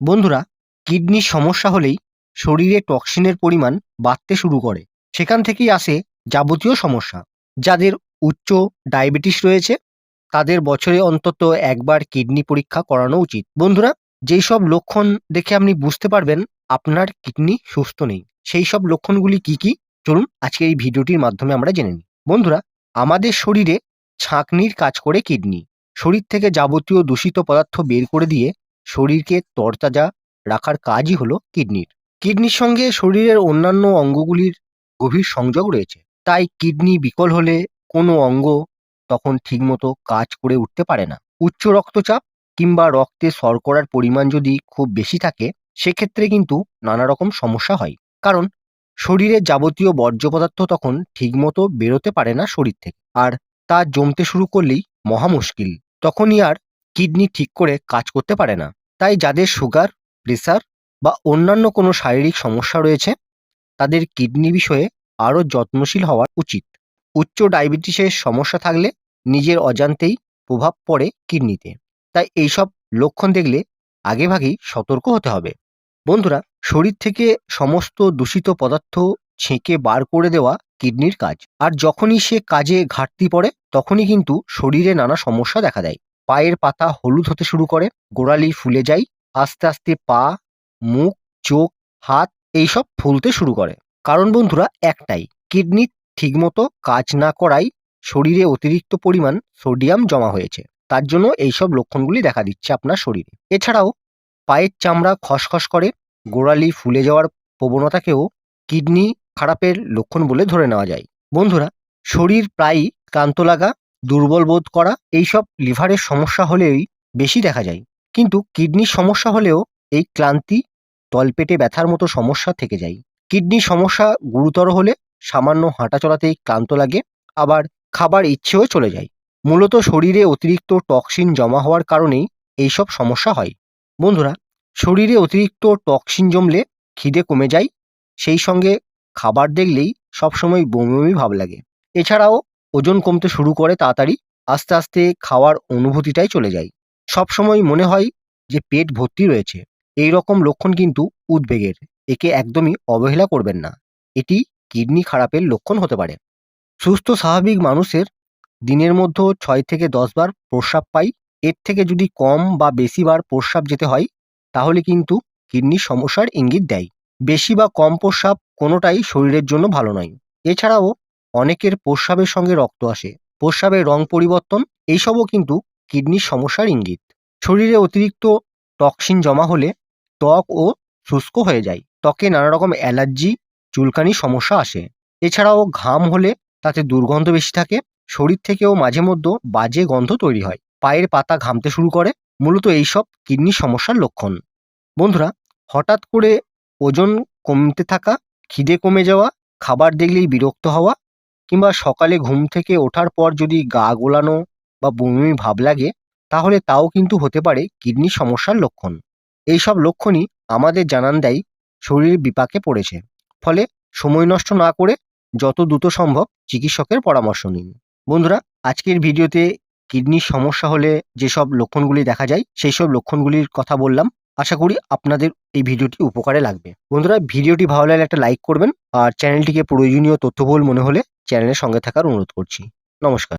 বন্ধুরা, কিডনির সমস্যা হলেই শরীরে টক্সিনের পরিমাণ বাড়তে শুরু করে। সেখান থেকেই আসে যাবতীয় সমস্যা। যাদের উচ্চ ডায়াবেটিস রয়েছে, তাদের বছরে অন্তত একবার কিডনি পরীক্ষা করানো উচিত। বন্ধুরা যেই সব লক্ষণ দেখে আপনি বুঝতে পারবেন, আপনার কিডনি সুস্থ নেই। সেই সব লক্ষণগুলি কি কি? চলুন আজকে এই ভিডিওটির মাধ্যমে আমরা জেনে নিই। বন্ধুরা, আমাদের শরীরে ছাঁকনির কাজ করে কিডনি। শরীর থেকে যাবতীয় দূষিত পদার্থ বের করে দিয়ে শরীরকে তরতাজা রাখার কাজই হলো কিডনির। কিডনির সঙ্গে শরীরের অন্যান্য অঙ্গগুলির গভীর সংযোগ রয়েছে। তাই কিডনি বিকল হলে কোনো অঙ্গ তখন ঠিকমতো কাজ করে উঠতে পারে না। উচ্চ রক্তচাপ কিংবা রক্তে শর্করার পরিমাণ যদি খুব বেশি থাকে, সেক্ষেত্রে কিন্তু নানা রকম সমস্যা হয়। কারণ শরীরের যাবতীয় বর্জ্য পদার্থ তখন ঠিকমতো বেরোতে পারে না শরীর থেকে। আর তা জমতে শুরু করলেই মহা মুশকিল। তখনই আর কিডনি ঠিক করে কাজ করতে পারে না। তাই যাদের সুগার প্রেসার বা অন্যান্য কোনো শারীরিক সমস্যা রয়েছে, তাদের কিডনি বিষয়ে আরও যত্নশীল হওয়া উচিত। উচ্চ ডায়াবেটিসের সমস্যা থাকলে নিজের অজান্তেই প্রভাব পড়ে কিডনিতে। তাই এইসব লক্ষণ দেখলে আগেভাগেই সতর্ক হতে হবে। বন্ধুরা, শরীর থেকে সমস্ত দূষিত পদার্থ ছেঁকে বার করে দেওয়া কিডনির কাজ। আর যখনই সে কাজে ঘাটতি পড়ে, তখনই কিন্তু শরীরে নানা সমস্যা দেখা দেয়। পায়ের পাতা হলুদ হতে শুরু করে, গোড়ালি ফুলে যায়, আস্তে আস্তে পা, মুখ, চোখ, হাত এইসব ফুলতে শুরু করে। কারণ বন্ধুরা, একটাই, কিডনি ঠিকমতো কাজ না করায় শরীরে অতিরিক্ত পরিমাণ সোডিয়াম জমা হয়েছে। তার জন্য এইসব লক্ষণগুলি দেখা দিচ্ছে আপনার শরীরে। এছাড়াও, পায়ের চামড়া খসখস করে, গোড়ালি ফুলে যাওয়ার প্রবণতাকেও কিডনি খারাপের লক্ষণ বলে ধরে নেওয়া যায়। বন্ধুরা, শরীর প্রায়ই ক্লান্ত লাগা দুর্বল বোধ করা, এইসব লিভারের সমস্যা হলেই বেশি দেখা যায়। কিন্তু কিডনির সমস্যা হলেও এই ক্লান্তি, তলপেটে ব্যথার মতো সমস্যা থেকে যায়। কিডনির সমস্যা গুরুতর হলে সামান্য হাঁটা চলাতেই ক্লান্ত লাগে, আবার খাবার ইচ্ছেও চলে যায়। মূলত শরীরে অতিরিক্ত টক্সিন জমা হওয়ার কারণেই এইসব সমস্যা হয়। বন্ধুরা, শরীরে অতিরিক্ত টক্সিন জমলে খিদে কমে যায়, সেই সঙ্গে খাবার দেখলেই সবসময় বমি বমি ভাব লাগে। এছাড়াও ওজন কমতে শুরু করে তাড়াতাড়ি, আস্তে আস্তে খাওয়ার অনুভূতিটাই চলে যায়। সবসময় মনে হয় যে পেট ভর্তি রয়েছে। এই রকম লক্ষণ কিন্তু উদ্বেগের, একে একদমই অবহেলা করবেন না। এটি কিডনি খারাপের লক্ষণ হতে পারে। সুস্থ স্বাভাবিক মানুষের দিনের মধ্যে ছয় থেকে দশ বার প্রস্রাব পাই। এর থেকে যদি কম বা বেশি বার প্রস্রাব যেতে হয়, তাহলে কিন্তু কিডনির সমস্যার ইঙ্গিত দেয়। বেশি বা কম প্রস্রাব কোনোটাই শরীরের জন্য ভালো নয়। এছাড়াও অনেকের প্রস্রাবের সঙ্গে রক্ত আসে। প্রস্রাবের রং পরিবর্তন, এইসবও কিন্তু কিডনির সমস্যার ইঙ্গিত। শরীরে অতিরিক্ত টক্সিন জমা হলে ত্বক ও শুষ্ক হয়ে যায়। ত্বকে নানা রকম অ্যালার্জি, চুলকানি সমস্যা আসে। এছাড়াও ঘাম হলে তাতে দুর্গন্ধ বেশি থাকে। শরীর থেকেও মাঝে মধ্যে বাজে গন্ধ তৈরি হয়। পায়ের পাতা ঘামতে শুরু করে। মূলত এইসব কিডনির সমস্যার লক্ষণ। বন্ধুরা, হঠাৎ করে ওজন কমতে থাকা, খিদে কমে যাওয়া, খাবার দেখলেই বিরক্ত হওয়া কিংবা সকালে ঘুম থেকে ওঠার পর যদি গা গোলানো বা বমি ভাব লাগে, তাহলে তাও কিন্তু হতে পারে কিডনির সমস্যার লক্ষণ। এইসব লক্ষণই আমাদের জানান দেয়, শরীর বিপাকে পড়েছে। ফলে সময় নষ্ট না করে যত দ্রুত সম্ভব চিকিৎসকের পরামর্শ নিন। বন্ধুরা, আজকের ভিডিওতে কিডনির সমস্যা হলে যেসব লক্ষণগুলি দেখা যায় সেই সব লক্ষণগুলির কথা বললাম। আশা করি আপনাদের এই ভিডিওটি উপকারে লাগবে। বন্ধুরা, ভিডিওটি ভালো লাগলে একটা লাইক করবেন আর চ্যানেলটিকে প্রয়োজনীয় তথ্যবহুল মনে হলে চ্যানেলের সঙ্গে থাকার অনুরোধ করছি। নমস্কার।